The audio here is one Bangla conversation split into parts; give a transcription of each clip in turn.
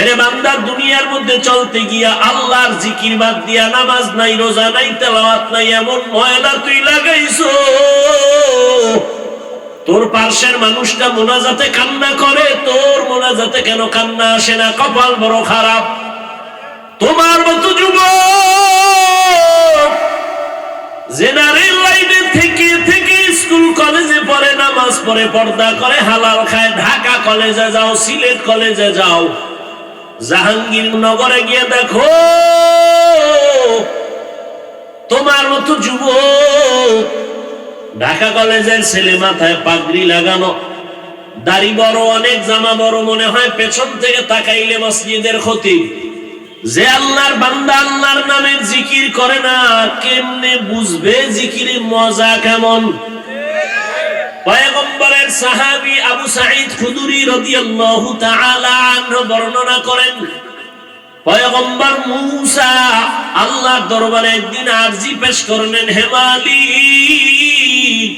এরে বান্দা, দুনিয়ার মধ্যে চলতে গিয়া আল্লাহর জিকির বাদ দিয়া নামাজ নাই, রোজা নাই, তেলাওয়াত নাই, এমন ময়লা তুই লাগাইছো। তোর পার্শ্বের মানুষটা মোনাজাতে কান্না করে, তোর মোনাজাতে কেন কান্না আসে না? কপাল বড় খারাপ। তোমার মতো যুবক, জেনারেল লাইনে থেকে থেকে স্কুল, কলেজে পড়ে, নামাজ পড়ে, পর্দা করে, হালাল খায়, ঢাকা কলেজে যাও, সিলেট কলেজে যাও। জাহাঙ্গীরনগরে গিয়ে দেখো, তোমার মতো যুব ঢাকা কলেজের ছেলে মাথায় পাগড়ি লাগানো, দাড়ি বড়, অনেক জামা বড় মনে হয়, পেছন থেকে তাকাইলে মসজিদের ক্ষতি। যে আল্লাহর বান্দা আল্লাহর নামে জিকির করে না, কেমনে বুঝবে জিকিরের মজা কেমন? পয়গম্বরের সাহাবী আবু সাঈদ খুদরি রাদিয়াল্লাহু তাআলা আনহু বর্ণনা করেন, পয়গম্বর মূসা আল্লাহর দরবারে একদিন আরজি পেশ করলেন, হে মালিক,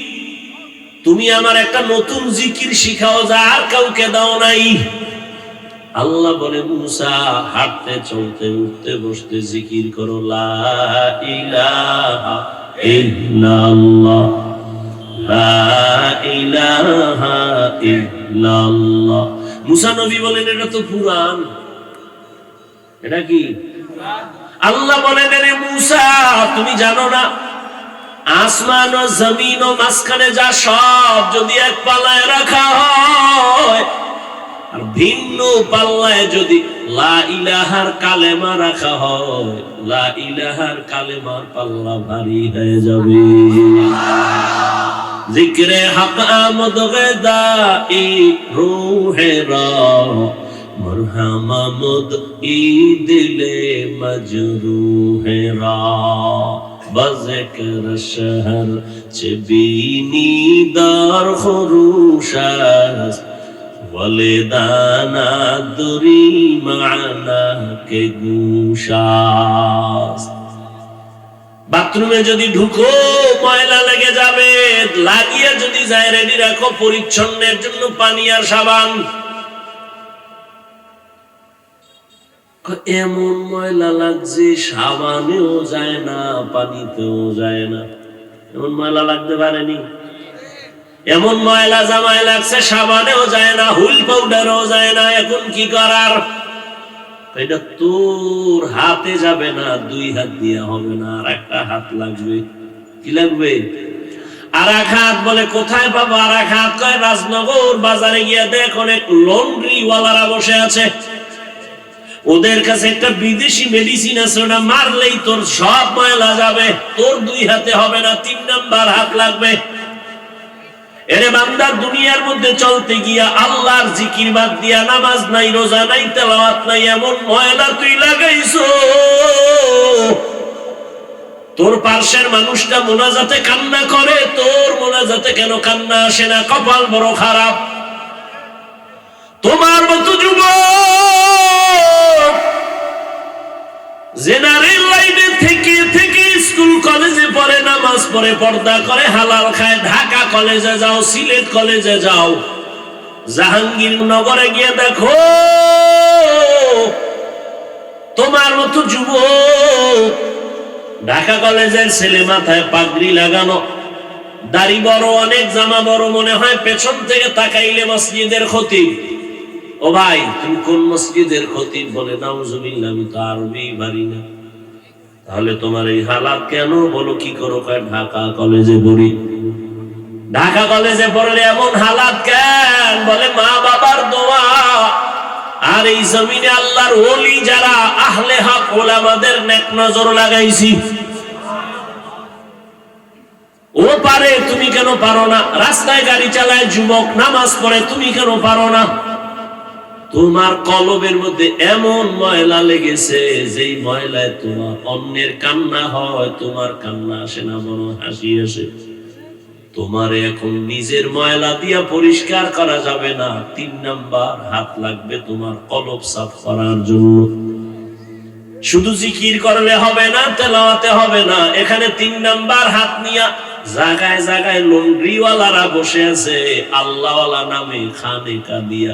তুমি আমার একটা নতুন জিকির শিখাও যা আর কাউকে দাও নাই। আল্লাহ বলে, মুসা, হাঁটতে, চলতে, উঠতে, বসতে জিকির করো, লা ইলাহা ইল্লাল্লাহ। লা মুসা নবী বলেন, এটা তো পুরাণ এটা কি? আল্লাহ বলেন রে মুসা, তুমি জানো না, আসমান ও জমিন ও মাঝখানে যা সব যদি এক পালায় রাখা হয় ভিন্ন পাল্লায় যদি লা ইলাহার কালেমা রাখা হয় লা ইলাহার কালেমার পাল্লা ভারী হয়ে যাবে জিক্রে হক আমদ গদা ই রূহে রা মরহামা মুদ ই দিলে মজরুহে রা بذكر الشهر چبینی دار خروش است ولدانا دری معنا কে گوش است বাথরুমে যদি ঢুকো ময়লা লেগে যাবে লাগিয়ে যদি যায় রেডি রাখো পরিচ্ছন্নের জন্য পানি আর সাবান এমন ময়লা লাগছে সাবানেও যায় না পানিতেও যায় না এমন ময়লা লাগতে পারেনি এমন ময়লা জামায় লাগছে, সাবানেও যায় না হুইল পাউডারও যায় না, এখন কি করার? এটা তোর হাতে যাবে না, দুই হাত দিয়ে হবে না, আর একটা হাত লাগবে। কি লাগবে? আর এক হাত বলে কোথায় পাবো? আর এক হাত কয়, রাজনগর বাজারে গিয়ে দেখ, অনেক লন্ড্রি ওয়ালারা বসে আছে। ওদের কাছে একটা বিদেশি মেডিসিন আছে, ওটা মারলেই তোর সব ময়লা যাবে। তোর দুই হাতে হবে না, তিন নাম্বার হাত লাগবে। এরে বান্দা, দুনিয়ার মধ্যে চলতে গিয়া আল্লাহর জিকির বাদ দিয়া নামাজ নাই, রোজা নাই, তেলাওয়াত নাই, এমন ময়লা তুই লাগাইছো। তোর পার্শ্বের মানুষটা মোনাজাতে কান্না করে, তোর মোনাজাতে কেন কান্না আসে না? কপাল বড় খারাপ। তোমার মতো যুব জেনারেল লাইনে থেকে থেকে স্কুল কলেজে পড়ে, নামাজ পড়ে, পর্দা করে, হালাল খায়, ঢাকা কলেজে যাও, সিলেট কলেজে যাও। জাহাঙ্গীরনগরে গিয়ে দেখো, তোমার মতো যুবক। ঢাকা কলেজের ছেলে মাথায় পাগড়ি লাগানো। দাড়ি বড়, অনেক জামা বড় মনে হয়, পেছন থেকে তাকাইলে মসজিদের ক্ষতি ও ভাই, তুমি কোন মসজিদের খতিব বলে? নাউজুবিল্লাহ, আমি তো আরবি পারি না। তাহলে তোমার এই হালাত কেন? বলো, কি করো? ঢাকা কলেজে পড়ি। ঢাকা কলেজে পড়লে এমন হালাত কেন? বলে, মা বাবার দোয়া। আর এই জমিনে আল্লাহর ওলি যারা, আহলে হক ওলামাদের নেক নজর লাগাইছি। ও পারে, তুমি কেন পারো না? রাস্তায় গাড়ি চালায় যুবক, নামাজ পড়ে, তুমি কেন পারো না? তোমার কলবের মধ্যে এমন ময়লা লেগেছে, যেই ময়লায় তোমার অন্যের কান্না হয়, তোমার কান্না আসে না বড় হাসি আসে। তোমার এখন নিজের ময়লা দিয়া পরিষ্কার করা যাবে না, তিন নাম্বার হাত লাগবে তোমার কলব সাফ করার জন্য। শুধু জিকির করলে হবে না, তেলাওয়াতে হবে না, এখানে তিন নাম্বার হাত নিয়া জায়গায় জায়গায় লন্ড্রিওয়ালারা বসে আছে, আল্লাহওয়ালা নামে খানে দিয়া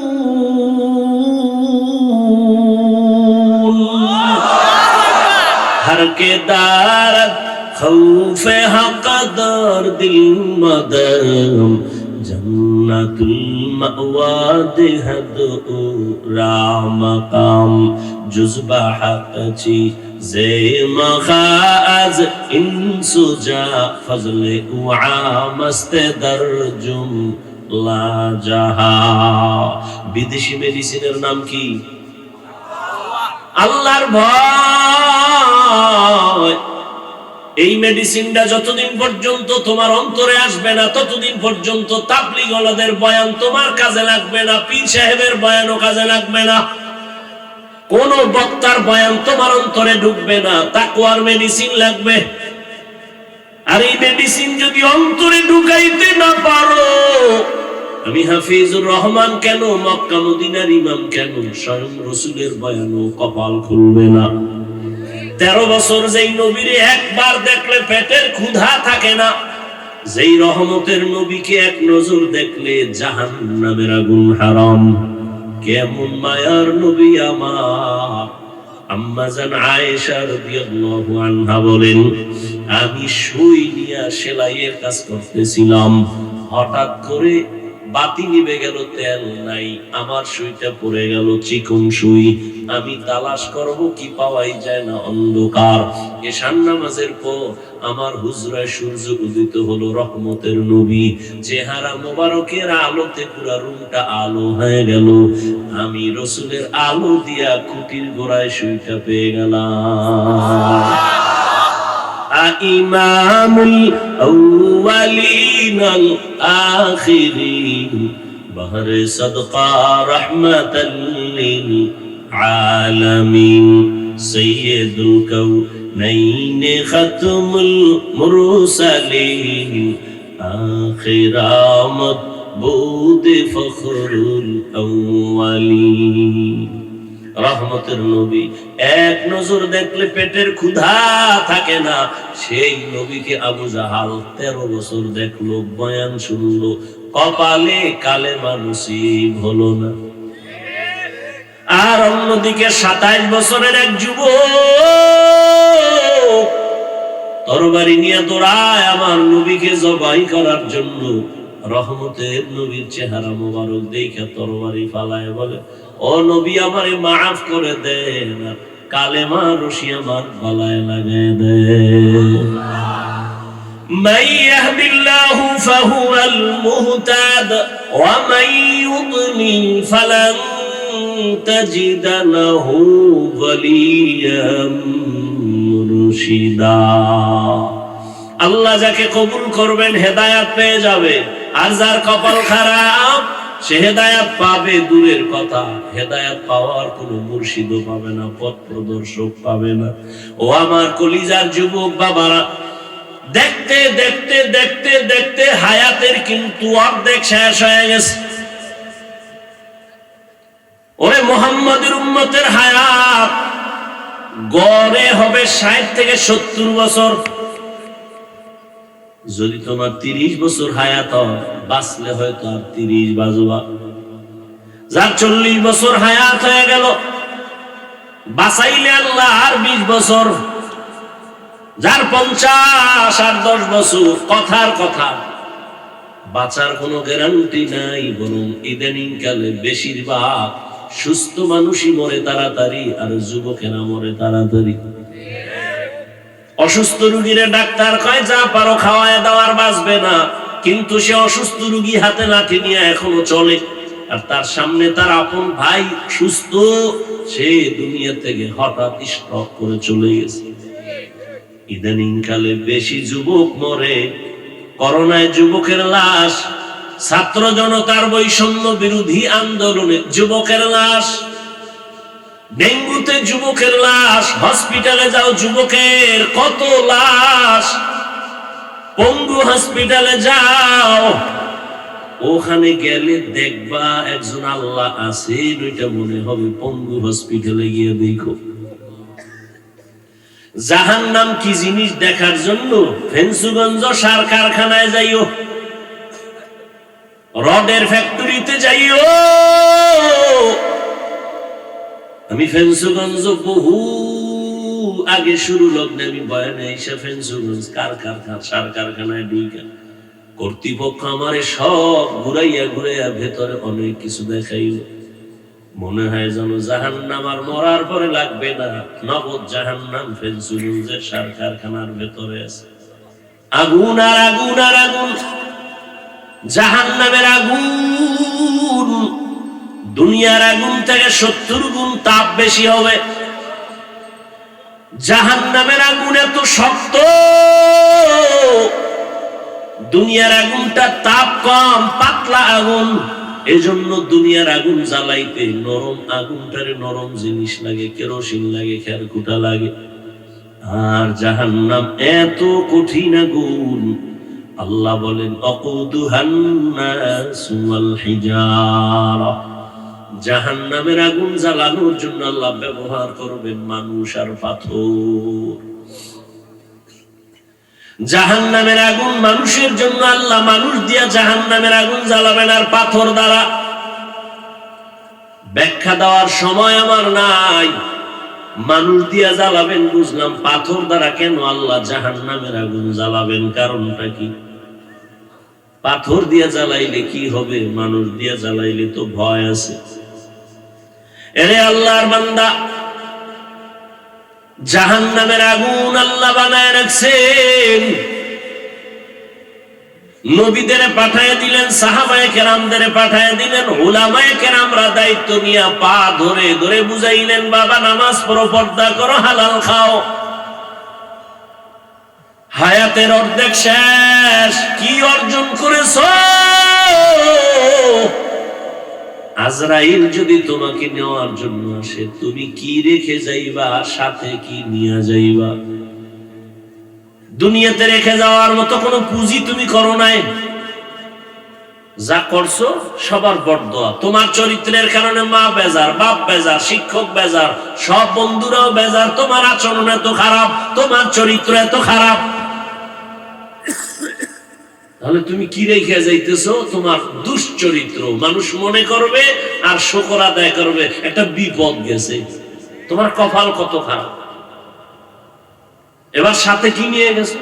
کے دارت خوف حق دار دل مدرم جنت المعواد حد را مقام جزب حق چی زیم خاز انسو جا فضل اعام বিদেশি মেডিসিনের নাম কি আল্লাহর ভয় এই মেডিসিনটা যতদিন পর্যন্ত তোমার অন্তরে আসবে না, ততদিন পর্যন্ত তাবলিগলাদের বয়ান তোমার কাজে লাগবে না, পীর সাহেবের বয়ানও কাজে লাগবে না। কোন বক্তার বয়ান তোমার অন্তরে ঢুকবে না তাকুয়ার মেডিসিন লাগবে। আর এই মেডিসিন যদি অন্তরে ঢুকাইতে না পারো, আমি হাফিজুর রহমান কেন, মক্কা মদিনার ইমাম কেন, স্বয়ং রসুলের বয়ানও কপাল খুলবে না। তেরো বছর যেই নবীরে একবার দেখলে পেটের ক্ষুধা থাকে না, যেই রহমতের নবীকে এক নজর দেখলে জাহান নামের আগুন হারাম। কেমন মায়ার নবী আমার। আমি সুই নিয়ে সেলাইয়ের কাজ করতেছিলাম। হঠাৎ করে বাতি নিভে গেল, তেল নাই, আমার সুইটা পড়ে গেল, চিকন সুই। আমি তালাশ করব কি পাওয়াই যায় না অন্ধকার এশান নামাজের পর আমার হুজরায় সূর্য উদিত হলো রহমতের নবী চেহারা মোবারকের আলোতে পুরা রুমটা আলো হয়ে গেল আমি রসুলের আলো দিয়া কুটির গোড়ায় সুইটা পেয়ে গেলাম إمام الأولين الآخرين بهر صدقة رحمة للعالمين سيد الكونين ختم المرسلين آخر آمد بود فخر الأولين রহমতের নবী এক নজর দেখলে পেটের ক্ষুধা থাকে না সেই নবীকে আবু জাহাল তেরো বছর দেখলো বয়ান শুনলো কপালে কালে মানুষই হলো না আর অন্যদিকে সাতাইশ বছরের এক যুব তরবারি নিয়ে দৌড়ায় আমার নবীকে জবাই করার জন্য রহমতের নবীর চেহারা মোবারক দেখে তরবারি ফালায় বলে ও নবী আমারে মাফ করে দেন আর কালেমা রশি আমার গলায় লাগায় দেন من يهد الله فهو المهتد ومن يضلل فلن تجد له وليا مرشدا আল্লাহ যাকে কবুল করবেন হেদায়াত পেয়ে যাবে আর যার কপাল খারাপ সে হেদায়াত পাবে দূরের কথা হেদায়াত পাওয়ার কোনো মুর্শিদও পাবে না পথ প্রদর্শক পাবে না ও আমার কলিজার যুবক বাবারা দেখতে দেখতে দেখতে দেখতে হায়াতের কিন্তু অর্ধেক শেষ হয়ে গেছে ওরে মোহাম্মদের উম্মতের হায়াত। গড়ে হবে ষাট থেকে সত্তর বছর। যদি তোমার তিরিশ বছর হায়াত হয়, বাঁচলে হয়তো আর তিরিশ বাজবা যার চল্লিশ বছর হায়াত হয়ে গেল, বাঁচাইলে আল্লাহ আর বিশ বছর। যার পঞ্চাশ আর দশ বছর, কথার কথা। বাঁচার কোনো গ্যারান্টি নাই, বরং ইদানিং কালে বেশিরভাগ সুস্থ মানুষই মরে তাড়াতাড়ি আর যুবকেরা মরে তাড়াতাড়ি। অসুস্থ রুগীরে ডাক্তার কয়, যা পারো খাওয়ায় দেওয়ার বাঁচবে না। কিন্তু সে অসুস্থ রুগী হাতে লাঠি নিয়ে এখনও চলে। আর তার সামনে তার আপন ভাই সুস্থ, সে দুনিয়া থেকে হঠাৎ স্টক করে চলে গেছে। ইদানিং কালে বেশি যুবক মরে, করোনায় যুবকের লাশ ছাত্র জনতার বৈষম্য বিরোধী আন্দোলনে যুবকের লাশ। ডেঙ্গুতে যুবকের লাশ, হসপিটালে যাও যুবকের, কত লাশ। পঙ্গু হসপিটালে যাও। ওখানে গেলে দেখবা একজন আল্লাহ আছে ওইটা মনে হবে, পঙ্গু হসপিটালে গিয়ে দেখো। জাহান নাম কি জিনিস দেখার জন্য? ফেন্সুগঞ্জ সার কারখানায় যাইও। রডের ফ্যাক্টরিতে যাইও। আমি ফেন্সুগঞ্জ বহু আগে শুরু লগ্নে, আমি বয়ানে এসে ফেন্সুগঞ্জ কার কারখানা, সার কারখানায় ঢুইকা। কর্তৃপক্ষ আমারে সব ঘুরাইয়া ঘুরাইয়া ভেতরে অনেক কিছু দেখাইল। মনে হয় যেন জাহান নাম আর মরার পরে লাগবে না। নগদ জাহান নাম ফেন্সুগঞ্জের সার কারখানার ভেতরে আছে। আগুন আর আগুন আর আগুন। জাহান নামের আগুন, দুনিয়ার আগুন থেকে সত্তর গুণ তাপ বেশি হবে। জাহান নামের আগুন এত শক্ত, দুনিয়ার আগুনটা তাপ কম, পাতলা আগুন। এজন্য দুনিয়ার আগুন জ্বালাইতে নরম আগুনটারে নরম জিনিস লাগে, কেরোসিন লাগে খেরকুটা লাগে। আর জাহান্নাম এত কঠিন আগুন আল্লাহ বলেন হিজারা জাহান্নামের আগুন জ্বালানোর জন্য আল্লাহ ব্যবহার করবেন মানুষ আর পাথর। জাহান্নামের আগুন মানুষের জন্য আল্লাহ মানুষ দিয়া জাহান্নামের আগুন জ্বালাবেন আর পাথর দ্বারা। ব্যাখ্যা দেওয়ার সময় আমার নাই। মানুষ দিয়া জ্বালাবেন, বুঝলাম, পাথর দ্বারা কেন আল্লাহ জাহান নামের আগুন জ্বালাবেন, কারণটা কি? পাথর দিয়া জ্বালাইলে কি হবে? মানুষ দিয়া জ্বালাইলে তো ভয় আছে। এরে আল্লাহর বান্দা জাহান নামের আগুন আল্লাহ বানায় রাখছেন। নবীদের পাঠায় দিলেন, সাহাবায়ে কেরামদের পাঠায় দিলেন ওলামায়ে কেরামরা দায়িত্ব নিয়ে পা ধরে ধরে বুঝাইলেন, বাবা নামাজ পড়ো, পর্দা করো, হালাল খাও। হায়াতের অর্ধেক শেষ, কি অর্জন করেছ? আজরাইল যদি তোমাকে নেওয়ার জন্য আসে, তুমি কি রেখে যাইবা, সাথে কি নিয়ে যাইবা? দুনিয়াতে রেখে যাওয়ার মতো কোনো পুঁজি তুমি করো নাই। যা করছ, সবার বরদোয়া তোমার চরিত্রের কারণে মা বেজার, বাপ বেজার, শিক্ষক বেজার, সব বন্ধুরাও বেজার। তোমার আচরণ এত খারাপ, তোমার চরিত্র এত খারাপ। তাহলে তুমি কি রেখে যাইতেছো? তোমার দুশ্চরিত্র। মানুষ মনে করবে আর শকর আদায় করবে। একটা বিপদ গেছে। তোমার কপাল কত খারাপ? এবার সাথে কি নিয়ে গেছো?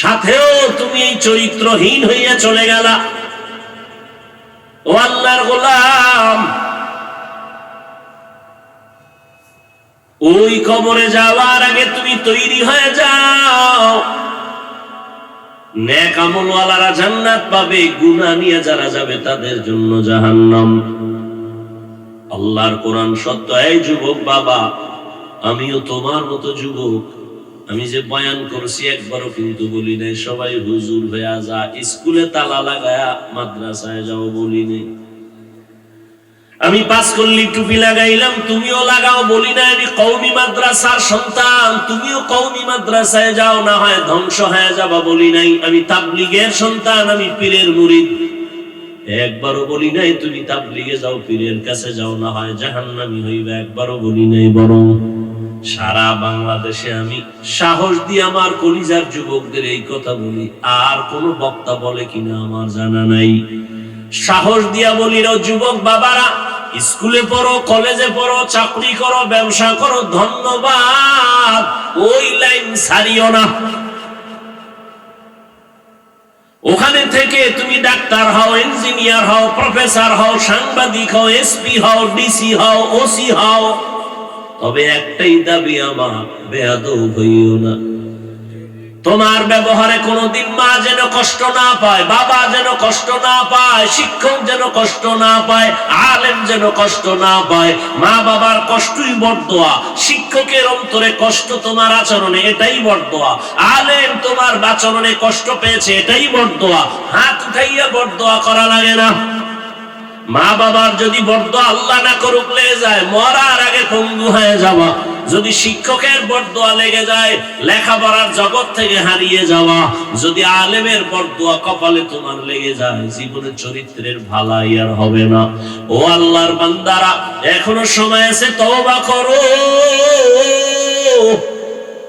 সাথেও তুমি এই চরিত্রহীন হইয়া চলে গেলা। ও আল্লাহর গোলাম, ওই কবরে যাওয়ার আগে তুমি তৈরি হয়ে যাও। নেক জান্নাত পাবে, গুনাহ নিয়ে যারা যাবে তাদের জন্য জাহান্নাম। আল্লাহর কোরআন সত্য, এই যুবক বাবা, আমিও তোমার মতো যুবক আমি যে বয়ান করছি একবারও কিন্তু বলি নাই। সবাই হুজুর হয়ে যা, স্কুলে তালা লাগায়া মাদ্রাসায় যাও বলি নাই। আমি পাস করলি টুপি লাগাইলাম, তুমিও লাগাও বলি না আমি কৌমি মাদ্রাসার সন্তান, তুমিও কৌমি মাদ্রাসায় যাও, না হয় ধ্বংস হয়ে যাবা বলি নাই। আমি তাবলিগের সন্তান, আমি পীরের মুরিদ। একবারও বলি নাই, তুমি তাবলিগে যাও, পীরের কাছে যাও, না হয় জাহান্নামি হইবে, একবারও বলি নাই বরং। সারা বাংলাদেশে আমি সাহস দিয়ে আমার কলিজার যুবকদের এই কথা বলি। আর কোন বক্তা বলে কিনা আমার জানা নাই। সাহস দিয়া বলি যুবক বাবারা, স্কুলে পড়ো, কলেজে পড়ো, চাকরি করো, ব্যবসা করো, ধন্যবাদ। ওই লাইন ছাড়িও না। ওখানে থেকে তুমি ডাক্তার হও, ইঞ্জিনিয়ার হও, প্রফেসর হও, সাংবাদিক হও, এসপি হও, ডিসি হও, ওসি হও তবে একটাই দাবি আমার, বেয়াদব হইও না। তোমার ব্যবহারে কোনোদিন মা যেন কষ্ট না পায়, বাবা যেন কষ্ট না পায়, শিক্ষক যেন কষ্ট না পায়, আলেম যেন কষ্ট না পায়, মা বাবার কষ্টই বর্দোয়া, শিক্ষকের অন্তরে কষ্ট তোমার আচরণে, এটাই বর্দোয়া। আলেম তোমার আচরণে কষ্ট পেয়েছে, এটাই বর্দোয়া। হাত উঠাইয়া বর্দোয়া করা লাগে না। মা বাবার যদি বড্ড আল্লাহ না করুক লেগে যায়, মরার আগে পঙ্গু হয়ে যাওয়া। যদি শিক্ষকের বরদোয়া লেগে যায়, লেখাপড়ার জগৎ থেকে হারিয়ে যাওয়া। যদি আলেমের বরদোয়া কপালে তোমার লেগে যায় জীবনের চরিত্রের ভালাই আর হবে না। ও আল্লাহর বান্দারা, এখনও সময় আছে, তওবা করো।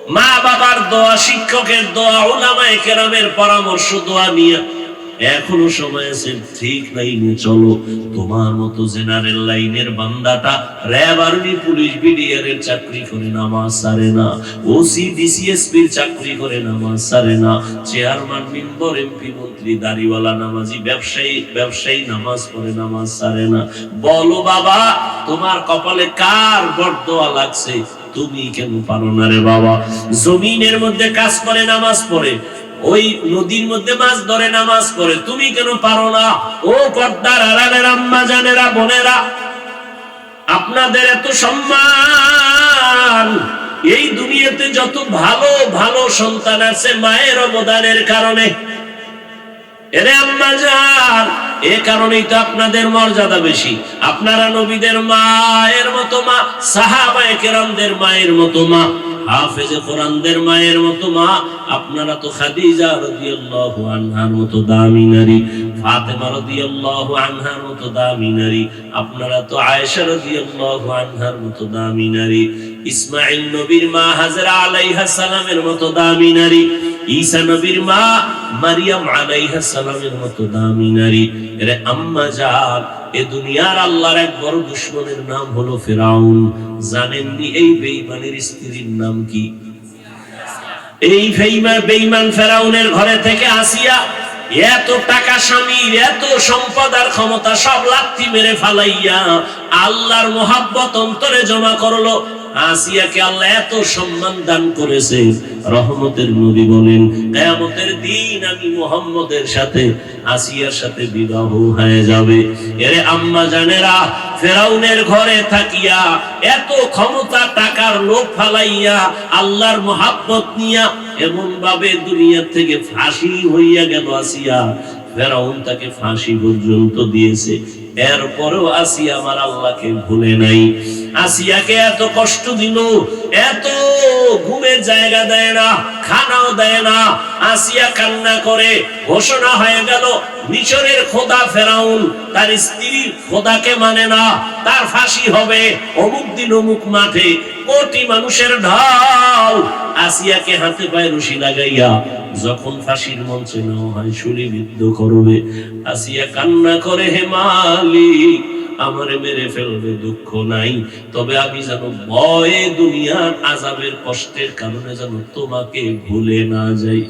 মা বাবার দোয়া, শিক্ষকের দোয়া ওলামায়ে কেরামের পরামর্শ, দোয়া নিয়ে এখনও সময় আছে, ঠিক লাইনে চলো। তোমার মতো জেনারেল লাইনের বান্দাটা র্যাব আর্মি, পুলিশ বিডিআর এর চাকরি করে নামাজ সারে না। ওসি ডিসিএসপি এর চাকরি করে নামাজ সারে না। চেয়ারম্যান, মেম্বার, এমপি, মন্ত্রী, দাড়িওয়ালা, নামাজি, ব্যবসায়ী ব্যবসায়ী নামাজ পড়ে নামাজ সারে না। বলো বাবা, তোমার কপালে কার বরদোয়া লাগছে? তুমি কেন পারো না রে বাবা? জমিনের মধ্যে কাজ করে, নামাজ পড়ে। ওই নদীর মধ্যে মাছ ধরে নামাজ পড়ে। তুমি কেন পারো না? ও পর্দার আড়ালের, আম্মা জানেরা, বোনেরা, আপনাদের এত সম্মান। এই দুনিয়াতে যত ভালো ভালো সন্তান আছে মায়ের অবদানের কারণে। এরে আম্মা যান এ কারণেই তো আপনাদের মর্যাদা বেশি। আপনারা নবীদের মায়ের মতো মা, সাহাবায়ে কেরামদের মায়ের মতো মা। হাফেজে কোরআনদের মায়ের মতো মা, আপনারা তো খাদিজা রাদিয়াল্লাহু আনহার মতো দামি নারী, ফাতেমা রাদিয়াল্লাহু আনহার মতো দামি নারী, আপনারা তো আয়েশা রাদিয়াল্লাহু আনহার মতো দামি নারী, ইসমাঈল নবীর মা হাজরা আলাইহা সালামের মতো দামি নারী, ঈসা নবীর মা মারিয়াম আলাইহা সালামের মতো দামি নারী, এরে আম্মা জান এ দুনিয়ার আল্লাহর এক বড় দুশ্মনের নাম হলো ফেরাউন। জানেননি এই বেইমানের স্ত্রীর নাম কি? এই ফেইমা বেইমান ফেরাউনের ঘরে থেকে আসিয়া এত টাকা স্বামীর, এত সম্পদ আর ক্ষমতা সব লাথি মেরে ফালাইয়া আল্লাহর মোহাব্বত অন্তরে জমা করল। আসিয়াকে আল্লাহ এত সম্মান দান করেছে। রহমতের নবী বলেন, কেয়ামতের দিন আমি মোহাম্মদের সাথে আসিয়ার সাথে বিবাহ হয়ে যাবে। এরে আম্মা জানেরা, ফেরাউনের ঘরে থাকিয়া এত ক্ষমতা, টাকার লোভ ফালাইয়া আল্লাহর মোহাব্বত নিয়া এমন ভাবে দুনিয়া থেকে ফাঁসি হইয়া গেল আসিয়া। ফেরাউন তাকে ফাঁসি পর্যন্ত দিয়েছে। এরপরেও আসিয়া আমার আল্লাহকে ভুলে নাই। আসিয়াকে এত কষ্ট দিল, এত ঘুমের জায়গা দেয় না। খানাও দেয় না। আসিয়া কান্না করে ঘোষণা হয়ে গেল, মিশরের খোদা ফেরাউন তার স্ত্রীর খোদাকে মানে না। তার ফাঁসি হবে অমুক দিন অমুক মাঠে, কোটি মানুষের ঢাল। আসিয়াকে হাতে পায়ে রশি লাগাইয়া যখন ফাঁসির মঞ্চে নেওয়া হয় শুলিবিদ্ধ করবে। আসিয়া কান্না করে, হে মালিক আমারে মেরে ফেলবে দুঃখ নাই। তবে আমি যেন ভয়ে দুনিয়ার আজাবের কষ্টের কারণে যেন তোমাকে ভুলে না যাই।